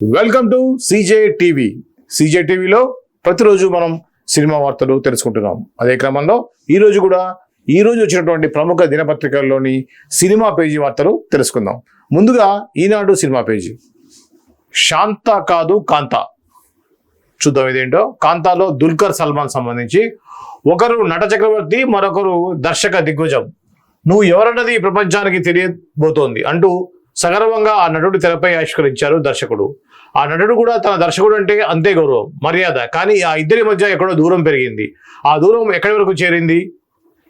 Welcome to CJ TV CJ టీవీలో ప్రతిరోజు మనం సినిమా వార్తలు తెలుసుకుంటున్నాం. అదే క్రమంలో ఈరోజు కూడా ఈ రోజు వచ్చినటువంటి ప్రముఖ దినపత్రికల్లోని సినిమా పేజీ వార్తలు తెలుసుకుందాం. ముందుగా ఈనాడు సినిమా పేజీ. శాంత కాదు కాంత. చూద్దాం ఇదేంటో. కాంతాలో దుల్కర్ సల్మాన్ సంబంధించి ఒకరు నట చక్రవర్తి మరొకరు దర్శక దిగ్గజం. నువ్వు ఎవరన్నది ఈ ప్రపంచానికి తెలియబోతోంది అంటూ సగర్వంగా ఆ నటుడు తెరపై ఆవిష్కరించారు దర్శకుడు. ఆ నటుడు కూడా తన దర్శకుడు అంటే అంతే గౌరవం మర్యాద. కానీ ఆ ఇద్దరి మధ్య ఎక్కడో దూరం పెరిగింది. ఆ దూరం ఎక్కడి వరకు చేరింది?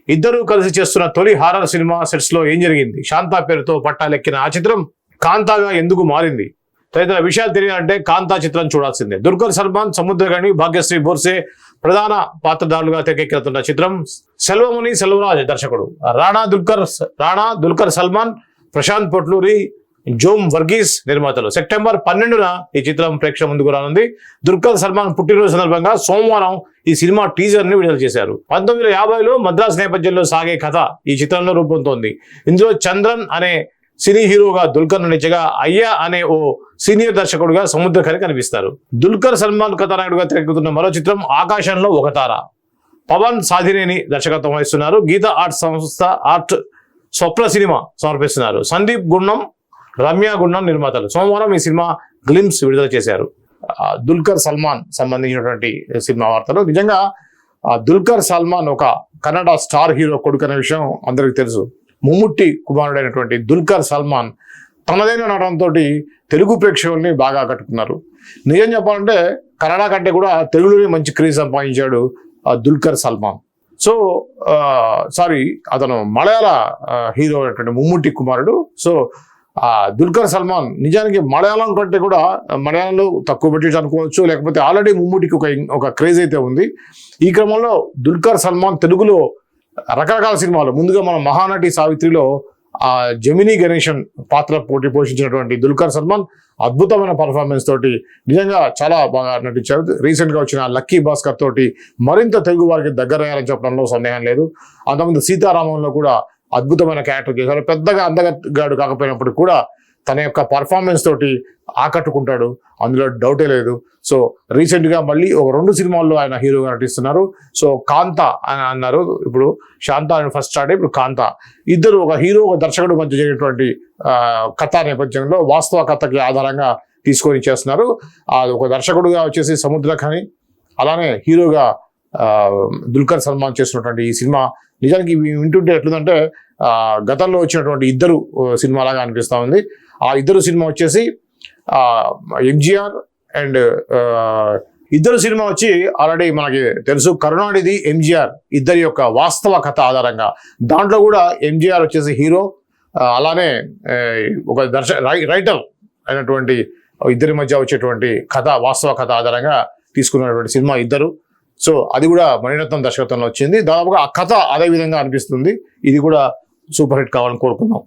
ఇద్దరూ కలిసి చేస్తున్న తొలి హారర్ సినిమా సెట్స్లో ఏం జరిగింది? శాంతా పేరుతో పట్టాలెక్కిన ఆ చిత్రం కాంతాగా ఎందుకు మారింది? తదితర విషయాలు తెలియాలంటే కాంతా చిత్రం చూడాల్సిందే. దుర్గర్ సల్మాన్ సముద్రగణి భాగ్యశ్రీ బోర్సే ప్రధాన పాత్రధారులుగా తెరకెక్కుతున్న చిత్రం సెల్వముని సెల్వరాజ్ దర్శకుడు. రాణా దుల్కర్ రాణా దుల్కర్ సల్మాన్ ప్రశాంత్ పొట్లూరి జోమ్ వర్గీస్ నిర్మాతలు. సెప్టెంబర్ పన్నెండున ఈ చిత్రం ప్రేక్ష ముందుకు రానుంది. దుల్కర్ సల్మాన్ పుట్టినరోజు సందర్భంగా సోమవారం ఈ సినిమా టీజర్ని విడుదల చేశారు. పంతొమ్మిది వందల యాభైలో మద్రాస్ నేపథ్యంలో సాగే కథ ఈ చిత్రంలో రూపొందుతోంది. ఇందులో చంద్రన్ అనే సినీ హీరోగా దుల్కర్ నటించగా అయ్యా అనే ఓ సీనియర్ దర్శకుడుగా సముద్రఖని కనిపిస్తారు. దుల్కర్ సల్మాన్ కథానాయుడుగా తెరకెక్కుతున్న మరో చిత్రం ఆకాశంలో ఒక తార. పవన్ సాధినేని దర్శకత్వం వహిస్తున్నారు. గీత ఆర్ట్ సంస్థ ఆర్ట్ స్వప్న సినిమా సమర్పిస్తున్నారు. సందీప్ గుండం రమ్య గుండం నిర్మాతలు. సోమవారం ఈ సినిమా గ్లిమ్స్ విడుదల చేశారు. దుల్కర్ సల్మాన్ సంబంధించినటువంటి సినిమా వార్తలు. నిజంగా దుల్కర్ సల్మాన్ ఒక కన్నడ స్టార్ హీరో కొడుకు అనే విషయం అందరికీ తెలుసు. ముమ్ముట్టి కుమారుడైనటువంటి దుల్కర్ సల్మాన్ తనదైన నటనతో తెలుగు ప్రేక్షకుల్ని బాగా ఆకట్టుకున్నారు. నిజం చెప్పాలంటే కన్నడ కంటే కూడా తెలుగులోనే మంచి క్రేజ్ సంపాదించాడు దుల్కర్ సల్మాన్. సో సారీ అతను మలయాళ హీరో అయినటువంటి ముమ్ముట్టి కుమారుడు. సో దుల్కర్ సల్మాన్ నిజానికి మలయాళం కంటే కూడా మలయాళంలో తక్కువ బడ్జెట్ అనుకోవచ్చు లేకపోతే ఆల్రెడీ ముమ్ముటికి ఒక ఒక క్రేజ్ అయితే ఉంది. ఈ క్రమంలో దుల్కర్ సల్మాన్ తెలుగులో రకరకాల సినిమాలు ముందుగా మన మహానటి సావిత్రిలో ఆ జమినీ గణేషన్ పాత్ర పోటీ పోషించినటువంటి దుల్కర్ సల్మాన్ అద్భుతమైన పర్ఫార్మెన్స్ తోటి నిజంగా చాలా బాగా నటించారు. రీసెంట్గా వచ్చిన లక్కీ భాస్కర్ తోటి మరింత తెలుగు వారికి దగ్గరయ్యారని చెప్పడంలో సందేహం లేదు. అంతకుముందు సీతారామంలో కూడా అద్భుతమైన క్యారెక్టర్ చేశారు పెద్దగా అందగాడు కాకపోయినప్పుడు కూడా తన యొక్క పర్ఫార్మెన్స్ తోటి ఆకట్టుకుంటాడు. అందులో డౌటే లేదు. సో రీసెంట్గా మళ్ళీ ఒక రెండు సినిమాల్లో ఆయన హీరోగా నటిస్తున్నారు. సో కాంత అని అన్నారు. ఇప్పుడు శాంత అని ఫస్ట్ స్టార్ట్ ఇప్పుడు కాంత. ఇద్దరు ఒక హీరో ఒక దర్శకుడు మధ్య జరిగినటువంటి కథా నేపథ్యంలో వాస్తవ కథకి ఆధారంగా తీసుకొని చేస్తున్నారు. ఒక దర్శకుడుగా వచ్చేసి సముద్ర కానీ అలానే హీరోగా దుల్కర్ సల్మాన్ చేస్తున్నటువంటి ఈ సినిమా నిజానికి వింటుంటే ఎట్లుందంటే గతంలో వచ్చినటువంటి ఇద్దరు సినిమాలాగా అనిపిస్తూ ఉంది. ఆ ఇద్దరు సినిమా వచ్చేసి ఎంజిఆర్ అండ్ ఇద్దరు సినిమా వచ్చి ఆల్రెడీ మనకి తెలుసు కరుణానిధి ఎంజిఆర్ ఇద్దరి యొక్క వాస్తవ కథ ఆధారంగా. దాంట్లో కూడా ఎంజిఆర్ వచ్చేసి హీరో అలానే ఒక దర్శ రై- రైటర్ అయినటువంటి ఇద్దరి మధ్య వచ్చేటువంటి కథ వాస్తవ కథ ఆధారంగా తీసుకున్నటువంటి సినిమా ఇద్దరు. సో అది కూడా మణిరత్నం దర్శకత్వంలో వచ్చింది. దాదాపుగా ఆ కథ అదే విధంగా అనిపిస్తుంది. ఇది కూడా సూపర్ హిట్ కావాలని కోరుకుందాం.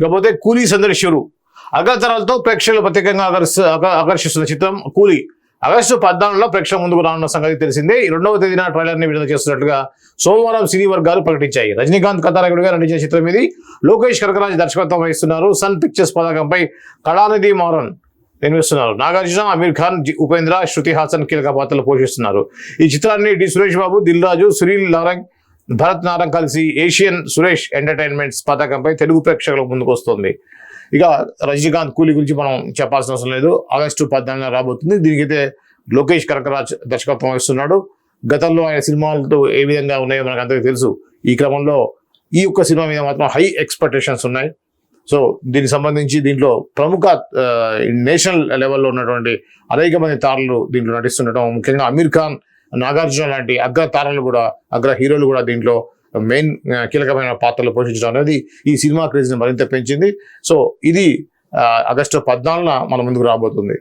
ఇకపోతే కూలీ సందర్శకులు. అగతరాలతో ప్రేక్షకులు ప్రత్యేకంగా ఆకర్షి ఆకర్షిస్తున్న చిత్రం కూలీ. ఆగస్టు పద్నాలుగులో ప్రేక్షకుల ముందుకు రానున్న సంగతి తెలిసిందే. ఈ రెండవ తేదీన ట్రైలర్ని విడుదల చేస్తున్నట్లుగా సోమవారం సినీ వర్గాలు ప్రకటించాయి. రజనీకాంత్ కథానాయకుడిగా నటించిన చిత్రం ఇది. లోకేష్ కనకరాజ్ దర్శకత్వం వహిస్తున్నారు. సన్ పిక్చర్స్ పథకంపై కళానిధి మారన్. నిర్మిస్తున్నారు నాగార్జున అమీర్ ఖాన్ జి- ఉపేంద్ర శృతి హాసన్ కీలక పాత్రలు పోషిస్తున్నారు. ఈ చిత్రాన్ని డి సురేష్ బాబు దిల్ రాజు సునీల్ నారంగ్ భరత్ నారంగ్ కలిసి ఏషియన్ సురేష్ ఎంటర్టైన్మెంట్స్ పతాకంపై తెలుగు ప్రేక్షకుల ముందుకు వస్తుంది. ఇక రజనీకాంత్ కూలీ గురించి మనం చెప్పాల్సిన అవసరం లేదు. ఆగస్టు పద్నాలుగున రాబోతుంది. దీనికైతే లోకేష్ కనకరాజ్ దర్శకత్వం వహిస్తున్నాడు. గతంలో ఆయన సినిమాలతో ఏ విధంగా ఉన్నాయో మనకు అందరికీ తెలుసు. ఈ క్రమంలో ఈ యొక్క సినిమా మీద మాత్రం హై ఎక్స్పెక్టేషన్స్ ఉన్నాయి. సో దీనికి సంబంధించి దీంట్లో ప్రముఖ నేషనల్ లెవెల్లో ఉన్నటువంటి అనేక మంది తారలు దీంట్లో నటిస్తుండటం ముఖ్యంగా అమీర్ ఖాన్ నాగార్జున లాంటి అగ్ర తారలు కూడా అగ్ర హీరోలు కూడా దీంట్లో మెయిన్ కీలకమైన పాత్రలు పోషించడం అనేది ఈ సినిమా క్రేజ్ని మరింత పెంచింది. సో ఇది ఆగస్టు పద్నాలుగున మన ముందుకు రాబోతుంది.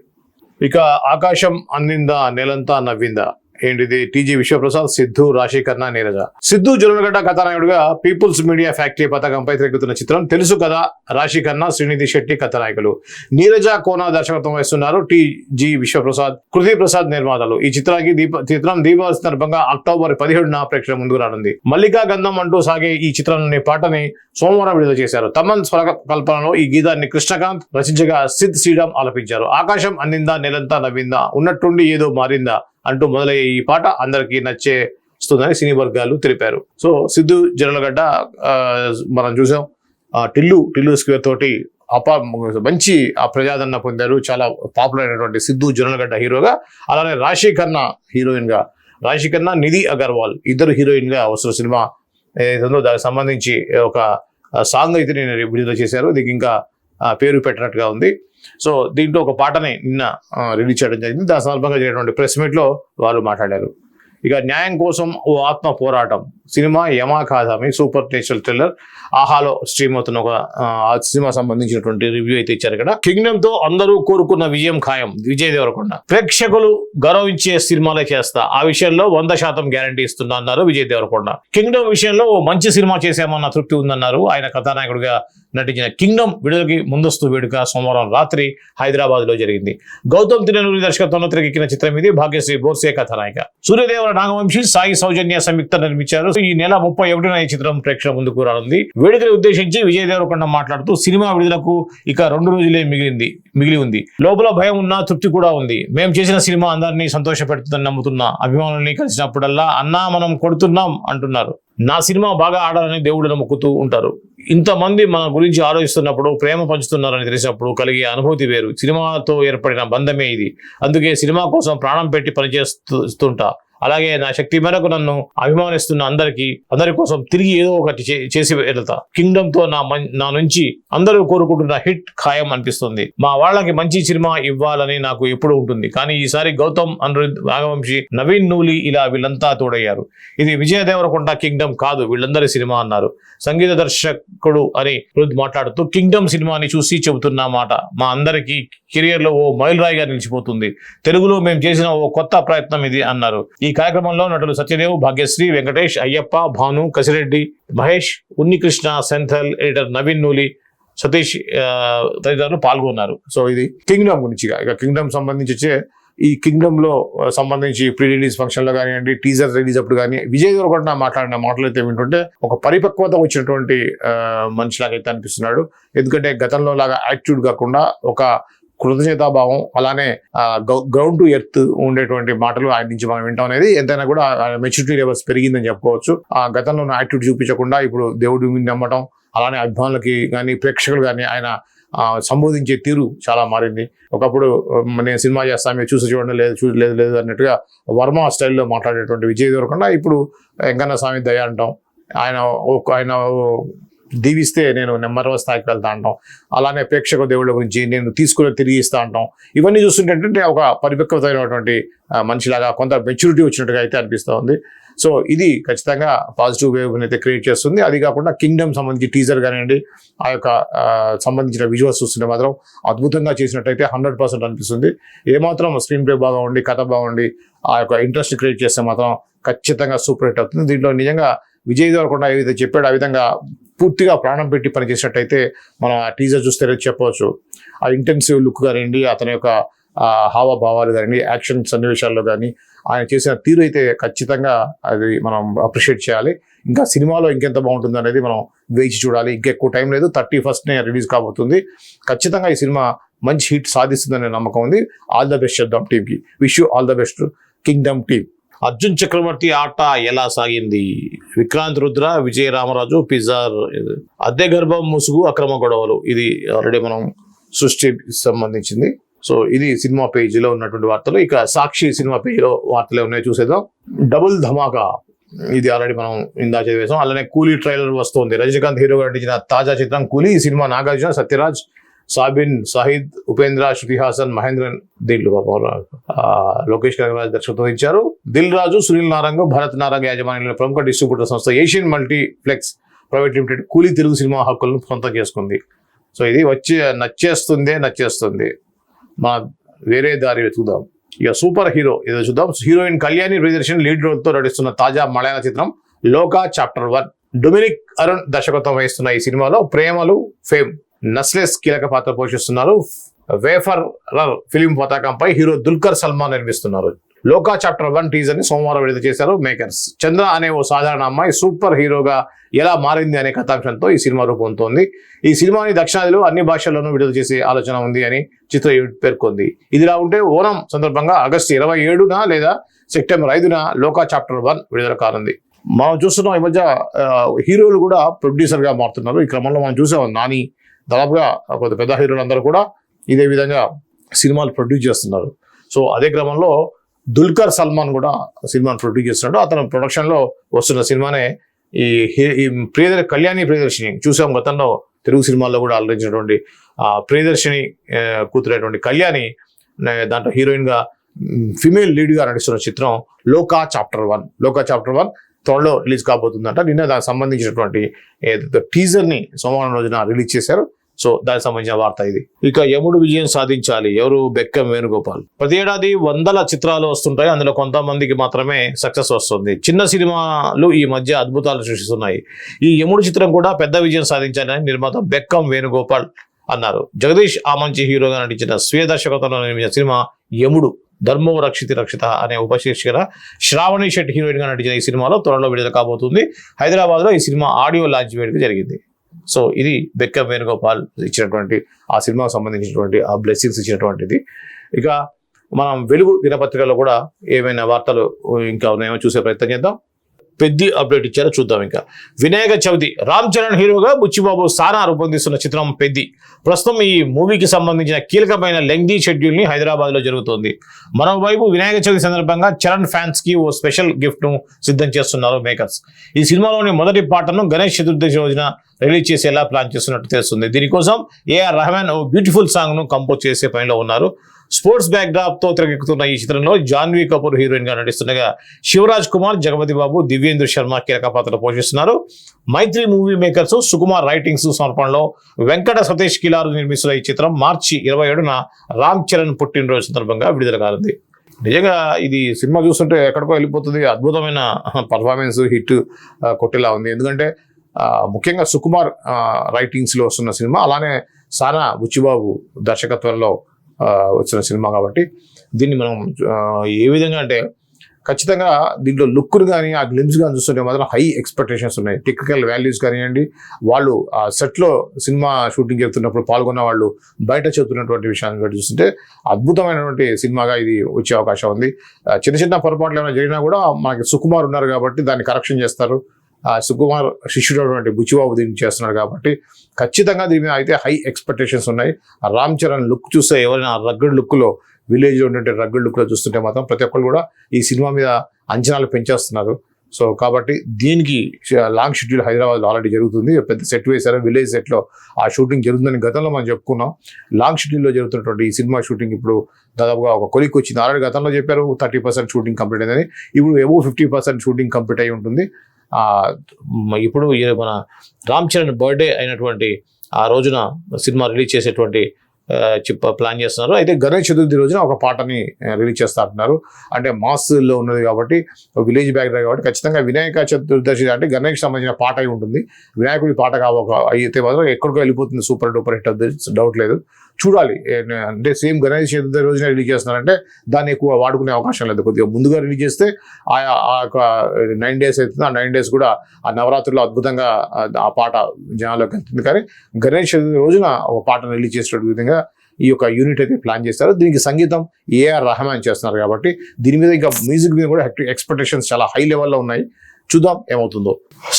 ఇక ఆకాశం అందిందా నెలంతా నవ్విందా? ఏంటిది? టీజీ విశ్వప్రసాద్ సిద్ధు రాశీకర్ణ నీరజ. సిద్ధు జొన్నగడ్డ కథానాయకుడిగా పీపుల్స్ మీడియా ఫ్యాక్టరీ పథకంపై తిరుగుతున్న చిత్రం తెలుసు కదా రాశీకర్ణ శ్రీనిధి శెట్టి కథానాయకులు. నీరజ కోన దర్శకత్వం వహిస్తున్నారు టీజీ విశ్వప్రసాద్ కృతి ప్రసాద్ నిర్మాతలు. ఈ చిత్రానికి దీప చిత్రం దీపావళి సందర్భంగా అక్టోబర్ పదిహేడున ప్రేక్షకుల ముందుకు రానుంది. మల్లికా గంధం అంటూ సాగే ఈ చిత్రంలోని పాటని సోమవారం విడుదల చేశారు. తమన్ స్వర కల్పనలో ఈ గీతాన్ని కృష్ణకాంత్ రచించగా సిద్ శ్రీరామ్ ఆలపించారు. ఆకాశం అందిందా నెలంతా నవ్విందా ఉన్నట్టుండి ఏదో మారిందా అంటూ మొదలయ్యే ఈ పాట అందరికీ నచ్చేస్తుందని సినీ వర్గాలు తెలిపారు. సో సిద్ధు జనలగడ్డ మనం చూసాం. టిల్లు టిల్లు స్క్వేర్ తోటి అపా మంచి ఆ ప్రజాదరణ పొందారు. చాలా పాపులర్ అయినటువంటి సిద్ధు జనలగడ్డ హీరోగా అలానే రాశి ఖన్నా హీరోయిన్గా. రాశి ఖన్నా నిధి అగర్వాల్ ఇద్దరు హీరోయిన్గా వస్తున్న సినిమా ఏదైతుందో దానికి సంబంధించి ఒక సాంగ్ అయితే నేను విడుదల చేశారు. దీనికి ఇంకా పేరు పెట్టినట్టుగా ఉంది. సో దీంట్లో ఒక పాటని నిన్న రిలీజ్ చేయడం జరిగింది. దాని సందర్భంగా జరిగినటువంటి ప్రెస్ మీట్లో వారు మాట్లాడారు. ఇక న్యాయం కోసం ఓ ఆత్మ పోరాటం. సినిమా యమా కాదామి సూపర్ నేచురల్ థ్రిల్లర్ ఆహాలో స్ట్రీమ్ అవుతున్న ఒక సినిమా సంబంధించినటువంటి రివ్యూ అయితే ఇచ్చారు ఇక్కడ కింగ్డమ్తో అందరూ కోరుకున్న విజయం ఖాయం. విజయ్ దేవరకొండ. ప్రేక్షకులు గౌరవించే సినిమాలే చేస్తా. ఆ విషయంలో వంద శాతం గ్యారంటీ ఇస్తున్నా అన్నారు విజయ్ దేవరకొండ. కింగ్డమ్ విషయంలో ఓ మంచి సినిమా చేశామన్న తృప్తి ఉందన్నారు. ఆయన కథానాయకుడిగా నటించిన కింగ్డమ్ విడుదలకి ముందస్తు వేడుక సోమవారం రాత్రి హైదరాబాద్లో జరిగింది. గౌతమ్ తిరునూరి దర్శకత్వంలో తెరకెక్కిన చిత్రం ఇది. భాగ్యశ్రీ బోర్సే కథానాయిక. సూర్యదేవర నాగవంశి సాయి సౌజన్య సంయుక్త నిర్మించారు. ఈ నెల ముప్పై ఒకటిన ఈ చిత్రం ప్రేక్షకుల ముందుకు రానుంది. వేడుకని ఉద్దేశించి విజయ్ దేవరకొండ మాట్లాడుతూ సినిమా విడుదలకు ఇక రెండు రోజులే మిగిలింది మిగిలి ఉంది. లోపల భయం ఉన్నా తృప్తి కూడా ఉంది. మేము చేసిన సినిమా అందరినీ సంతోషపెడుతుందని నమ్ముతున్నా అభిమానుల్ని కలిసినప్పుడల్లా అన్నా మనం కొడుతున్నాం అంటున్నారు. నా సినిమా బాగా ఆడాలని దేవుళ్ళను మొక్కుతూ ఉంటారు. ఇంతమంది మన గురించి ఆలోచిస్తున్నప్పుడు ప్రేమ పంచుతున్నారని తెలిసినప్పుడు కలిగే అనుభూతి వేరు. సినిమాతో ఏర్పడిన బంధమే ఇది. అందుకే సినిమా కోసం ప్రాణం పెట్టి పనిచేస్తుంటా అలాగే నా శక్తి మేరకు నన్ను అభిమానిస్తున్న అందరికీ అందరి కోసం తిరిగి ఏదో ఒకటి చే- చేసి వెళ్తా. కింగ్డమ్తో నా మం- నా నుంచి అందరూ కోరుకుంటున్న హిట్ ఖాయం అనిపిస్తుంది. మా వాళ్ళకి మంచి సినిమా ఇవ్వాలని నాకు ఎప్పుడు ఉంటుంది. కానీ ఈసారి గౌతమ్ అనిరుద్ నాగవంశి నవీన్ నూలి ఇలా వీళ్ళంతా తోడయ్యారు. ఇది విజయ దేవరకొండ కింగ్డమ్ కాదు వీళ్ళందరి సినిమా అన్నారు. సంగీత దర్శకుడు అని రుద్ మాట్లాడుతూ కింగ్డమ్ సినిమాని చూసి చెబుతున్న మాట మా అందరికీ కెరియర్లో ఓ మైలురాయిగా నిలిచిపోతుంది. తెలుగులో మేము చేసిన ఓ కొత్త ప్రయత్నం ఇది అన్నారు. ఈ కార్యక్రమంలో నటులు సత్యదేవ్ భాగ్యశ్రీ వెంకటేష్ అయ్యప్ప భాను కసిరెడ్డి మహేష్ ఉన్నికృష్ణ సెంథల్ ఎడిటర్ నవీన్ నూలి సతీష్ తదితరులు పాల్గొన్నారు. సో ఇది కింగ్డమ్ గురించి ఇక కింగ్డమ్ సంబంధించి వచ్చే ఈ కింగ్డమ్లో సంబంధించి ప్రీ రిలీజ్ ఫంక్షన్లో కానివ్వండి టీజర్ రిలీజ్ అప్పుడు కానీ విజయ్ దేవరకొండ మాట్లాడిన మాటలు అయితే ఏమిటంటే ఒక పరిపక్వత వచ్చినటువంటి ఆ, మనిషిలాగైతే అనిపిస్తున్నాడు. ఎందుకంటే గతంలో లాగా యాటిట్యూడ్ కాకుండా ఒక కృతజ్ఞతాభావం అలానే గ్రౌండ్ టు ఎర్త్ ఉండేటువంటి మాటలు ఆయన నుంచి మనం వింటాం అనేది ఎంతైనా కూడా మెచ్యూరిటీ లెవెల్స్ పెరిగిందని చెప్పుకోవచ్చు. ఆ గతంలో ఉన్న యాటిట్యూడ్ చూపించకుండా ఇప్పుడు దేవుడి మీద నమ్మటం అలానే అభిమానులకి కానీ ప్రేక్షకులు కానీ ఆయన సంబోధించే తీరు చాలా మారింది. ఒకప్పుడు నేను సినిమా చేస్తాను మీరు చూసి చూడండి లేదు చూసి లేదు లేదు అన్నట్టుగా వర్మ స్టైల్లో మాట్లాడేటువంటి విజయ్ దొరకకుండా ఇప్పుడు వెంకన్న స్వామి దయ అంటాం. ఆయన ఆయన దీవిస్తే నేను నెంబర్ వన్ స్థాయికి వెళ్తా అంటాం. అలానే ప్రేక్షక దేవుళ్ళ గురించి నేను తీసుకుని తిరిగి ఇస్తా అంటాం. ఇవన్నీ చూస్తుంటే ఏంటంటే ఒక పరిపక్వతమైనటువంటి మనిషిలాగా కొంత మెచ్యూరిటీ వచ్చినట్టుగా అయితే అనిపిస్తూ ఉంది. సో ఇది ఖచ్చితంగా పాజిటివ్ వేవ్ అయితే క్రియేట్ చేస్తుంది. అది కాకుండా కింగ్డమ్ సంబంధించి టీజర్ కానివ్వండి ఆ యొక్క సంబంధించిన విజువల్స్ చూస్తుంటే మాత్రం అద్భుతంగా చేసినట్టయితే హండ్రెడ్ పర్సెంట్ అనిపిస్తుంది. ఏమాత్రం స్క్రీన్ ప్లే బాగుండి కథ బాగుండి ఆ యొక్క ఇంట్రెస్ట్ క్రియేట్ చేస్తే మాత్రం ఖచ్చితంగా సూపర్ హిట్ అవుతుంది. దీంట్లో నిజంగా విజయ్ దేవరకొండ ఏదైతే చెప్పాడో ఆ విధంగా పూర్తిగా ప్రాణం పెట్టి పనిచేసినట్టయితే మన టీజర్ చూస్తే చెప్పవచ్చు. ఆ ఇంటెన్సివ్ లుక్ కానివ్వండి అతని యొక్క హావభావాలు కానీ యాక్షన్ సన్నివేశాల్లో కానీ ఆయన చేసిన తీరు అయితే ఖచ్చితంగా అది మనం అప్రిషియేట్ చేయాలి. ఇంకా సినిమాలో ఇంకెంత బాగుంటుంది అనేది మనం వేచి చూడాలి. ఇంకా ఎక్కువ టైం లేదు. థర్టీ ఫస్ట్నే రిలీజ్ కాబోతుంది. ఖచ్చితంగా ఈ సినిమా మంచి హిట్ సాధిస్తుందనే నమ్మకం ఉంది. ఆల్ ద బెస్ట్ చెప్దాం టీంకి wish you all the best kingdom team Arjun Chakravarthy ఆట ఎలా సాగింది? విక్రాంత్ రుద్ర విజయ రామరాజు పిజార్ అద్దె గర్భం ముసుగు అక్రమ గొడవలు. ఇది ఆల్రెడీ మనం సృష్టి సంబంధించింది. సో ఇది సినిమా పేజీలో ఉన్నటువంటి వార్తలు. ఇక సాక్షి సినిమా పేజీలో వార్తలు ఉన్నాయి చూసేద్దాం. డబుల్ ధమాకా. ఇది ఆల్రెడీ మనం ఇందా చదివేసాం అలానే కూలీ ట్రైలర్ వస్తుంది. రజనీకాంత్ హీరోగా నటించిన తాజా చిత్రం కూలీ. ఈ సినిమా నాగార్జున సత్యరాజ్. సాబిన్ సాహిద్ ఉపేంద్ర శృతి హాసన్ మహేంద్రన్ దీంట్లో లోకేష్ కనగరాజ్ దర్శకత్వం ఇచ్చారు దిల్ రాజు సునీల్ నారంగ్ భరత్ నారంగ్ యాజమాన్యంలో ప్రముఖ డిస్ట్రిబ్యూటర్ సంస్థ ఏషియన్ మల్టీప్లెక్స్ ప్రైవేట్ లిమిటెడ్ కూలీ తెలుగు సినిమా హక్కులను సొంతం చేసుకుంది. సో ఇది వచ్చే నచ్చేస్తుందే నచ్చేస్తుంది. మా వేరే దారి వెతుకుదాం ఇక సూపర్ హీరో ఏదో చూద్దాం. హీరోయిన్ కళ్యాణి ప్రియదర్శన్ లీడ్ రోల్తో నడుస్తున్న తాజా మలయాళ చిత్రం Lokah chapter one. Dominic Arun దర్శకత్వం వహిస్తున్న ఈ సినిమాలో ప్రేమలు ఫేమ్ నస్లెస్ కీలక పాత్ర పోషిస్తున్నారు. వేఫర్ ఫిలిం పతాకంపై హీరో దుల్కర్ సల్మాన్ నిర్మిస్తున్నారు. లోకా చాప్టర్ వన్ టీజర్ని సోమవారం విడుదల చేశారు మేకర్స్. చంద్ర అనే ఓ సాధారణ అమ్మాయి సూపర్ హీరోగా ఎలా మారింది అనే కథాంశంతో ఈ సినిమా రూపొందుతోంది. ఈ సినిమాని దక్షిణాదిలో అన్ని భాషల్లోనూ విడుదల చేసే ఆలోచన ఉంది అని చిత్ర యూనిట్ పేర్కొంది. ఇదిలా ఉంటే ఓనం సందర్భంగా ఆగస్టు ఇరవై ఏడున లేదా సెప్టెంబర్ ఐదున లోకా చాప్టర్ వన్ విడుదల కానుంది. మనం చూస్తున్నాం ఈ మధ్య హీరోలు కూడా ప్రొడ్యూసర్గా మారుతున్నారు. ఈ క్రమంలో మనం చూసాం నాని దాదాపుగా కొంత పెద్ద హీరోలు అందరూ కూడా ఇదే విధంగా సినిమాలు ప్రొడ్యూస్ చేస్తున్నారు. సో అదే క్రమంలో దుల్కర్ సల్మాన్ కూడా సినిమాను ప్రొడ్యూస్ చేస్తున్నాడు. అతను ప్రొడక్షన్లో వస్తున్న సినిమానే ఈ ఈ ప్రియదర్ కళ్యాణి ప్రియదర్శిని చూసాం గతంలో తెలుగు సినిమాల్లో కూడా అలరించినటువంటి ప్రియదర్శిని కూతురైనటువంటి కళ్యాణి దాంట్లో హీరోయిన్గా ఫిమేల్ లీడ్గా నడుస్తున్న చిత్రం Lokah chapter one. Lokah chapter one త్వరలో రిలీజ్ కాబోతుందంట. నిన్న దానికి సంబంధించినటువంటి టీజర్ని సోమవారం రోజున రిలీజ్ చేశారు. సో దానికి సంబంధించిన వార్త ఇది. ఇక యముడు విజయం సాధించాలి. ఎవరు? బెక్కం వేణుగోపాల్. ప్రతి ఏడాది వందల చిత్రాలు వస్తుంటాయి. అందులో కొంతమందికి మాత్రమే సక్సెస్ వస్తుంది. చిన్న సినిమాలు ఈ మధ్య అద్భుతాలు సృష్టిస్తున్నాయి. ఈ యముడు చిత్రం కూడా పెద్ద విజయం సాధించాలని నిర్మాత బెక్కం వేణుగోపాల్ అన్నారు. జగదీష్ ఆ మంచి హీరోగా నటించిన స్వీయ దర్శకత్వంలో నిర్మించిన సినిమా యముడు. ధర్మో రక్షితి రక్షిత అనే ఉపశీర్షికన శ్రావణి శెట్టి హీరోయిన్గా నటించిన ఈ సినిమాలో త్వరలో విడుదల కాబోతుంది. హైదరాబాద్లో ఈ సినిమా ఆడియో లాంచ్ వేడుక జరిగింది. సో ఇది బెక్క వేణుగోపాల్ ఇచ్చినటువంటి ఆ సినిమాకు సంబంధించినటువంటి ఆ బ్లెస్సింగ్స్ ఇచ్చినటువంటిది. ఇక మనం వెలుగు దినపత్రికలో కూడా ఏమైనా వార్తలు ఇంకా ఉన్నాయో చూసే ప్రయత్నం చేద్దాం. పెద్ద అప్డేట్ ఇచ్చారో చూద్దాం ఇంకా. వినాయక చవితి రామ్ చరణ్ హీరోగా బుచ్చిబాబు సానా రూపొందిస్తున్న చిత్రం పెద్ది. ప్రస్తుతం ఈ మూవీకి సంబంధించిన కీలకమైన లెంగ్దీ షెడ్యూల్ని హైదరాబాద్లో జరుగుతోంది. మరోవైపు వినాయక చవితి సందర్భంగా చరణ్ ఫ్యాన్స్కి ఓ స్పెషల్ గిఫ్ట్ను సిద్ధం చేస్తున్నారు మేకర్స్. ఈ సినిమాలోని మొదటి పాటను గణేష్ చతుర్దశి రోజున రిలీజ్ చేసేలా ప్లాన్ చేస్తున్నట్టు తెలుస్తుంది. దీనికోసం ఏఆర్ రెహమాన్ ఓ బ్యూటిఫుల్ సాంగ్ను కంపోజ్ చేసే పనిలో ఉన్నారు. స్పోర్ట్స్ బ్యాక్ డ్రాప్తో తెరకెక్కుతున్న ఈ చిత్రంలో జాన్వీ కపూర్ హీరోయిన్గా నటిస్తుండగా శివరాజ్ కుమార్ జగపతి బాబు దివ్యేంద్ర శర్మ కీలక పాత్ర పోషిస్తున్నారు. Mythri movie makers Sukumar writings సమర్పణలో వెంకట సతీష్ కిలారు నిర్మిస్తున్న ఈ చిత్రం మార్చి ఇరవై ఏడున రామ్ చరణ్ పుట్టినరోజు సందర్భంగా విడుదల కానుంది. నిజంగా ఇది సినిమా చూస్తుంటే ఎక్కడికో వెళ్ళిపోతుంది. అద్భుతమైన పర్ఫార్మెన్స్ హిట్ కొట్టేలా ఉంది. ఎందుకంటే ముఖ్యంగా సుకుమార్ రైటింగ్స్లో వస్తున్న సినిమా అలానే సానా బుచ్చిబాబు దర్శకత్వంలో వచ్చిన సినిమా కాబట్టి దీన్ని మనం ఏ విధంగా అంటే ఖచ్చితంగా దీంట్లో లుక్ను కానీ ఆ గ్లిమ్స్ కానీ చూస్తుంటే మాత్రం హై ఎక్స్పెక్టేషన్స్ ఉన్నాయి. టెక్నికల్ వాల్యూస్ కానివ్వండి వాళ్ళు ఆ సెట్లో సినిమా షూటింగ్ చేస్తున్నప్పుడు పాల్గొన్న వాళ్ళు బయట చెబుతున్నటువంటి విషయాన్ని బట్టి చూస్తుంటే అద్భుతమైనటువంటి సినిమాగా ఇది వచ్చే అవకాశం ఉంది. చిన్న చిన్న పొరపాట్లు ఏమైనా జరిగినా కూడా మనకి సుకుమార్ ఉన్నారు కాబట్టి దాన్ని కరెక్షన్ చేస్తారు. సుకుమార్ శిష్యుడు అటువంటి బుచ్చిబాబు దీన్ని చేస్తున్నారు కాబట్టి ఖచ్చితంగా దీని మీద అయితే హై ఎక్స్పెక్టేషన్స్ ఉన్నాయి. ఆ రామ్ చరణ్ లుక్ చూస్తే ఎవరైనా రగ్గడ్ లుక్లో విలేజ్లో ఉండే రగ్గడ్ లుక్లో చూస్తుంటే మాత్రం ప్రతి ఒక్కరు కూడా ఈ సినిమా మీద అంచనాలు పెంచేస్తున్నారు. సో కాబట్టి దీనికి లాంగ్ షెడ్యూల్ హైదరాబాద్లో ఆల్రెడీ జరుగుతుంది. పెద్ద సెట్ వేశారు విలేజ్ సెట్లో ఆ షూటింగ్ జరుగుతుందని గతంలో మనం చెప్పుకున్నాం. లాంగ్ షెడ్యూల్లో జరుగుతున్నటువంటి ఈ సినిమా షూటింగ్ ఇప్పుడు దాదాపుగా ఒక కొలిక్ వచ్చింది. ఆల్రెడీ గతంలో చెప్పారు థర్టీ పర్సెంట్ షూటింగ్ కంప్లీట్ అయిందని. ఇప్పుడు above fifty percent shooting complete అయి ఉంటుంది. ఇప్పుడు మన రామ్ చరణ్ బర్త్డే అయినటువంటి ఆ రోజున సినిమా రిలీజ్ చేసేటువంటి ఆ, ప్లాన్ చేస్తున్నారు. అయితే గణేష్ చతుర్థి రోజున ఒక పాటని రిలీజ్ చేస్తా అంటున్నారు. అంటే మాస్లో ఉన్నది కాబట్టి విలేజ్ బ్యాక్ కాబట్టి ఖచ్చితంగా వినాయక చతుర్దశి అంటే గణేష్ సంబంధించిన పాట అయి ఉంటుంది. వినాయకుడి పాట కావ అయితే మాత్రం ఎక్కడికో వెళ్ళిపోతుంది సూపర్ డూపర్ హిట్ డౌట్ లేదు. చూడాలి. అంటే సేమ్ గణేష్ చతుర్థి రోజున రిలీజ్ చేస్తున్నారంటే దాన్ని ఎక్కువ వాడుకునే అవకాశం లేదు కొద్దిగా. ముందుగా రిలీజ్ చేస్తే ఆ ఆ యొక్క నైన్ డేస్ అవుతుంది. ఆ నైన్ డేస్ కూడా ఆ నవరాత్రిలో అద్భుతంగా ఆ- పాట జనాల్లోకి వెళ్తుంది. కానీ గణేష్ చతుర్థి రోజున ఒక పాటను రిలీజ్ చేసేటువంటి విధంగా ఈ యొక్క యూనిట్ అయితే ప్లాన్ చేస్తారు. దీనికి సంగీతం ఏఆర్ రెహమాన్ చేస్తున్నారు కాబట్టి దీని మీద ఇంకా మ్యూజిక్ మీద కూడా ఎక్స్పెక్టేషన్స్ చాలా హై లెవెల్లో ఉన్నాయి. చూద్దాం ఏమవుతుందో.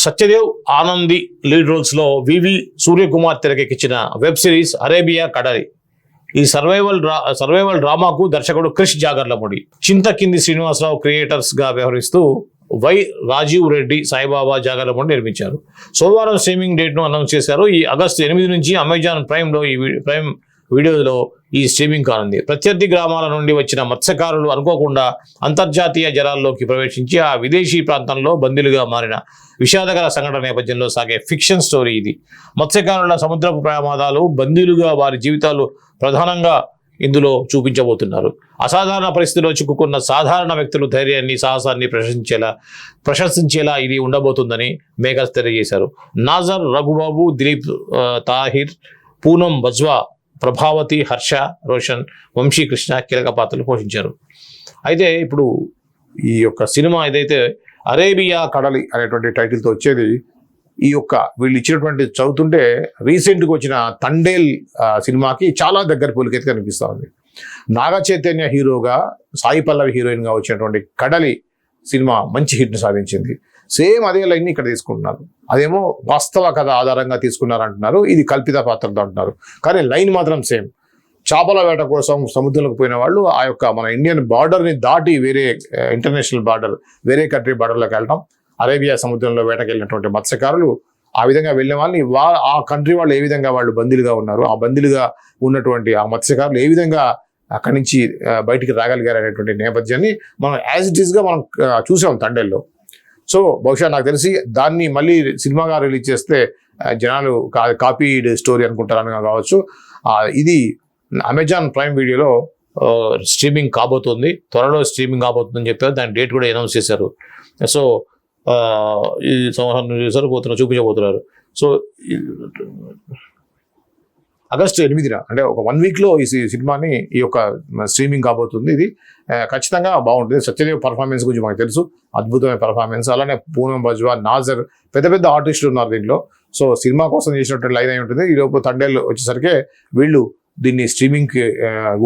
సత్యదేవ్ ఆనంది లీడ్ రోల్స్లో వివి సూర్యకుమార్ తెరకెక్కించిన వెబ్ సిరీస్ అరేబియా కడారి ఈ సర్వైవల్ డ్రా సర్వైవల్ డ్రామాకు దర్శకుడు క్రిష్ జాగర్లమూడి. చింతకింది శ్రీనివాసరావు క్రియేటర్స్గా వ్యవహరిస్తూ వై రాజీవ్ రెడ్డి సాయిబాబా జాగర్లమూడి నిర్మించారు. సోమవారం స్ట్రీమింగ్ డేట్ను అనౌన్స్ చేశారు. ఈ ఆగస్టు ఎనిమిది నుంచి అమెజాన్ ప్రైమ్లో ఈ ప్రైమ్ వీడియోలో ఈ స్ట్రీమింగ్ కానుంది ప్రత్యర్థి గ్రామాల నుండి వచ్చిన మత్స్యకారులు అనుకోకుండా అంతర్జాతీయ జలాల్లోకి ప్రవేశించి ఆ విదేశీ ప్రాంతంలో బందీలుగా మారిన విషాదకర సంఘటన నేపథ్యంలో సాగే ఫిక్షన్ స్టోరీ ఇది. మత్స్యకారుల సముద్రపు ప్రమాదాలు బందీలుగా వారి జీవితాలు ప్రధానంగా ఇందులో చూపించబోతున్నారు. అసాధారణ పరిస్థితిలో చిక్కుకున్న సాధారణ వ్యక్తులు ధైర్యాన్ని సాహసాన్ని ప్రశంసించేలా ప్రశంసించేలా ఇది ఉండబోతుందని మేఘాస్ తెలియజేశారు. నాజర్ రఘుబాబు దిలీప్ తాహిర్ పూనం బజ్వా ప్రభావతి హర్ష రోషన్ వంశీ కృష్ణ కీలక పాత్రలు పోషించారు. అయితే ఇప్పుడు ఈ యొక్క సినిమా ఏదైతే అరేబియా కడలి అనేటువంటి టైటిల్తో వచ్చేది ఈ యొక్క వీళ్ళు ఇచ్చినటువంటి చదువుతుంటే రీసెంట్గా వచ్చిన తండేల్ సినిమాకి చాలా దగ్గర పోలికైతే కనిపిస్తూ ఉంది. నాగ చైతన్య హీరోగా సాయి పల్లవి హీరోయిన్గా వచ్చినటువంటి కడలి సినిమా మంచి హిట్ని సాధించింది. సేమ్ అదే లైన్ని ఇక్కడ తీసుకుంటున్నారు. అదేమో వాస్తవ కథ ఆధారంగా తీసుకున్నారు అంటున్నారు ఇది కల్పిత పాత్రతో అంటున్నారు. కానీ లైన్ మాత్రం సేమ్. చేపల వేట కోసం సముద్రంలోకి పోయిన వాళ్ళు ఆ యొక్క మన ఇండియన్ బార్డర్ని దాటి వేరే ఇంటర్నేషనల్ బార్డర్ వేరే కంట్రీ బార్డర్లోకి వెళ్ళడం అరేబియా సముద్రంలో వేటకి వెళ్ళినటువంటి మత్స్యకారులు ఆ విధంగా వెళ్ళిన వాళ్ళని వా ఆ కంట్రీ వాళ్ళు ఏ విధంగా వాళ్ళు బందీలుగా ఉన్నారు ఆ బందీలుగా ఉన్నటువంటి ఆ మత్స్యకారులు ఏ విధంగా అక్కడి నుంచి బయటికి రాగలిగారు అనేటువంటి నేపథ్యాన్ని మనం యాజ్ ఇట్ ఈస్గా మనం చూసాం తండెల్లో. సో బహుశా నాకు తెలిసి దాన్ని మళ్ళీ సినిమాగా రిలీజ్ చేస్తే జనాలు కా కాపీడ్ స్టోరీ అనుకుంటారని కావచ్చు. ఇది అమెజాన్ ప్రైమ్ వీడియోలో స్ట్రీమింగ్ కాబోతుంది. త్వరలో స్ట్రీమింగ్ కాబోతుందని చెప్పారు. దాని డేట్ కూడా అనౌన్స్ చేశారు. సో ఈ సంవత్సరం చూసారు పోతున్నారు చూపించబోతున్నారు. సో ఆగస్టు ఎనిమిదిన అంటే ఒక వన్ వీక్లో ఈ సినిమాని ఈ యొక్క స్ట్రీమింగ్ కాబోతుంది. ఇది ఖచ్చితంగా బాగుంటుంది. సత్యదేవ్ పర్ఫార్మెన్స్ గురించి మనకు తెలుసు. అద్భుతమైన పర్ఫార్మెన్స్ అలానే పూనం బజ్వా నాజర్ పెద్ద పెద్ద ఆర్టిస్టులు ఉన్నారు దీంట్లో. సో సినిమా కోసం చేసినట్టు లైన్ అయి ఉంటుంది. ఈ లోపు తండేళ్ళు వచ్చేసరికి వీళ్ళు దీన్ని స్ట్రీమింగ్కి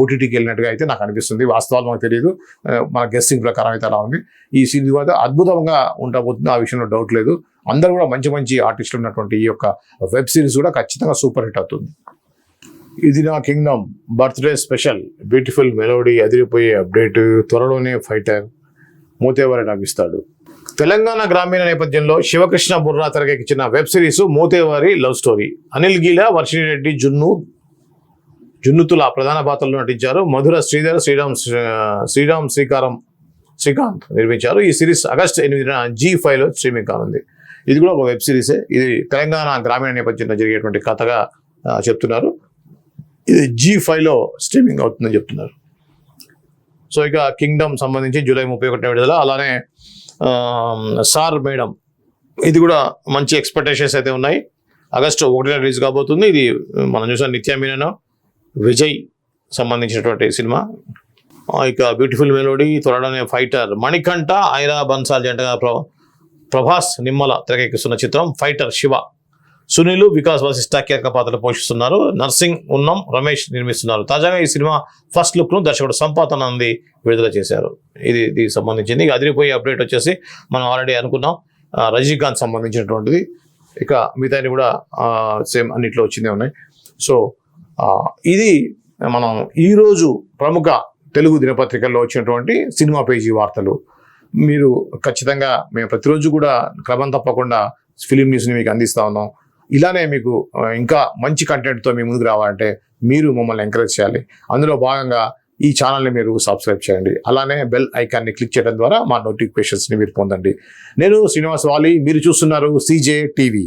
ఓటీటీకి వెళ్ళినట్టుగా అయితే నాకు అనిపిస్తుంది. వాస్తవాలు మనకు తెలియదు. మన గెస్టింగ్ ప్రకారం అయితే అలా ఉంది. ఈ సినిమా కూడా అద్భుతంగా ఉండబోతుంది. ఆ విషయంలో డౌట్ లేదు. అందరూ కూడా మంచి మంచి ఆర్టిస్టులు ఉన్నటువంటి ఈ యొక్క వెబ్ సిరీస్ కూడా ఖచ్చితంగా సూపర్ హిట్ అవుతుంది. ఇది నా kingdom. Birthday special. Beautiful melody అదిరిపోయే అప్డేట్ త్వరలోనే ఫైటర్ మూతేవారి నవ్విస్తాడు తెలంగాణ గ్రామీణ నేపథ్యంలో శివకృష్ణ బుర్రా తెరకెక్కించిన వెబ్ సిరీస్ మూతేవారి లవ్ స్టోరీ. అనిల్ గీల వర్షిణి రెడ్డి జున్ను జున్నుతుల ప్రధాన పాత్రలో నటించారు. మధుర శ్రీధర్ శ్రీరామ్ శ్రీరామ్ శ్రీకారం శ్రీకాంత్ నిర్మించారు. ఈ సిరీస్ ఆగస్ట్ ఎనిమిదిన జీ ఫైవ్లో స్ట్రీమింగ్ కానుంది. ఇది కూడా ఒక వెబ్ సిరీసే. ఇది తెలంగాణ గ్రామీణ నేపథ్యంలో జరిగేటువంటి కథగా చెప్తున్నారు. ఇది జీ ఫైవ్లో స్ట్రీమింగ్ అవుతుందని చెప్తున్నారు. సో ఇక కింగ్డమ్ సంబంధించి జూలై ముప్పై ఒకటి విడుదల అలానే సార్ మేడం ఇది కూడా మంచి ఎక్స్పెక్టేషన్స్ అయితే ఉన్నాయి. ఆగస్టు ఒకటిన రిలీజ్ కాబోతుంది. ఇది మనం చూసాం నిత్యా మీనన్ విజయ్ సంబంధించినటువంటి సినిమా. ఇక బ్యూటిఫుల్ మెలోడీ త్వరలోనే ఫైటర్ మణికంఠ ఐరా బన్సాల్ జంటగా ప్ర ప్రభాస్ నిమ్మల తెరకెక్కిస్తున్న చిత్రం ఫైటర్ శివ సునీల్ వికాస్ వశిష్ట కీలక పాత్రలు పోషిస్తున్నారు. నర్సింగ్ ఉన్నం రమేష్ నిర్మిస్తున్నారు. తాజాగా ఈ సినిమా ఫస్ట్ లుక్ను దర్శకుడు సంపాతనంది విడుదల చేశారు. ఇది దీనికి సంబంధించింది. ఇక అదిరిపోయే అప్డేట్ వచ్చేసి మనం ఆల్రెడీ అనుకున్నాం. రజనీకాంత్ సంబంధించినటువంటిది. ఇక మిగతాని కూడా సేమ్ అన్నిట్లో వచ్చిందే ఉన్నాయి. సో ఇది మనం ఈరోజు ప్రముఖ తెలుగు దినపత్రికల్లో వచ్చినటువంటి సినిమా పేజీ వార్తలు. మీరు ఖచ్చితంగా మేము ప్రతిరోజు కూడా క్రమం తప్పకుండా ఫిలిం న్యూస్ని మీకు అందిస్తా ఉన్నాం. ఇలానే మీకు ఇంకా మంచి కంటెంట్తో మీ ముందుకు రావాలంటే మీరు మమ్మల్ని ఎంకరేజ్ చేయాలి. అందులో భాగంగా ఈ ఛానల్ని మీరు సబ్స్క్రైబ్ చేయండి. అలానే బెల్ ఐకాన్ని క్లిక్ చేయడం ద్వారా మా నోటిఫికేషన్స్ని మీరు పొందండి. నేను శ్రీనివాస్ వాలి మీరు చూస్తున్నారు సీజే టీవీ